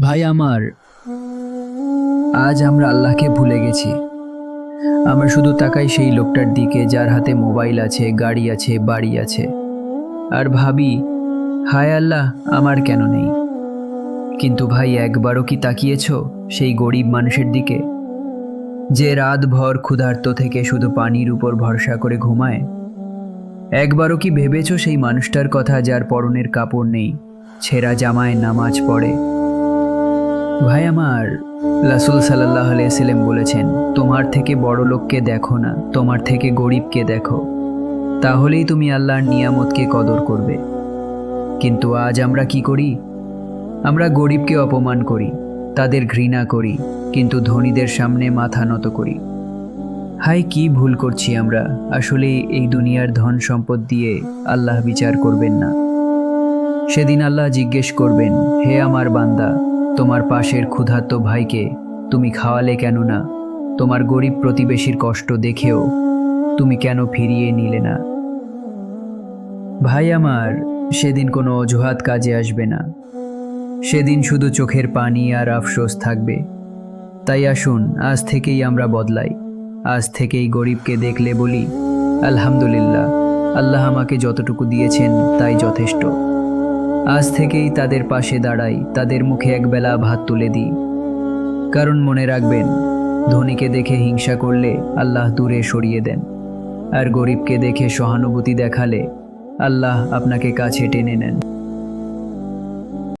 ভাই আমার, আজ আমরা আল্লাহকে ভুলে গেছি। আমরা শুধু তাকাই সেই লোকটার দিকে, যার হাতে মোবাইল আছে, গাড়ি আছে, বাড়ি আছে। আর ভাবি, হায় আল্লাহ, আমার কেন নেই? কিন্তু ভাই, একবারও কি তাকিয়েছ সেই গরিব মানুষের দিকে? যে রাতভর ক্ষুধার্ত থেকে শুধু পানির উপর ভরসা করে ঘুমায়? একবারও কি ভেবেছ সেই মানুষটার কথা, যার পরনের কাপড় নেই, ছেঁড়া জামায় নামাজ পড়ে? ভাই আমার, রাসুল সাল্লাহ আলাইসাল্লাম বলেছেন, তোমার থেকে বড় লোককে দেখো না, তোমার থেকে গরিবকে দেখো। তাহলেই তুমি আল্লাহর নিয়ামতকে কদর করবে। কিন্তু আজ আমরা কি করি? আমরা গরিবকে অপমান করি, তাদের ঘৃণা করি, কিন্তু ধনীদের সামনে মাথা নত করি। হাই কি ভুল করছি আমরা! আসলে এই দুনিয়ার ধন সম্পদ দিয়ে আল্লাহ বিচার করবেন না। সেদিন আল্লাহ জিজ্ঞেস করবেন, হে আমার বান্দা তোমার পাশের ক্ষুধার্ত ভাইকে তুমি খাওয়ালে কেন না তোমার গরিব প্রতিবেশীর কষ্ট দেখেও তুমি কেন ফিরিয়ে নিলে না? ভাই আমার, সেদিন কোনো অজুহাত কাজে আসবে না। সেদিন শুধু চোখের পানি আর আফসোস থাকবে। তাই আসুন, আজ থেকেই আমরা বদলাই। আজ থেকেই গরিবকে দেখলে বলি, আলহামদুলিল্লাহ, আল্লাহ আমাকে যতটুকু দিয়েছেন তাই যথেষ্ট। আজ থেকেই তাদের পাশে দাঁড়াই, তাদের মুখে একবেলা ভাত তুলে দিই। কারণ মনে রাখবেন, ধনীকে দেখে হিংসা করলে আল্লাহ দূরে সরিয়ে দেন, আর গরিবকে দেখে সহানুভূতি দেখালে আল্লাহ আপনাকে কাছে টেনে নেন।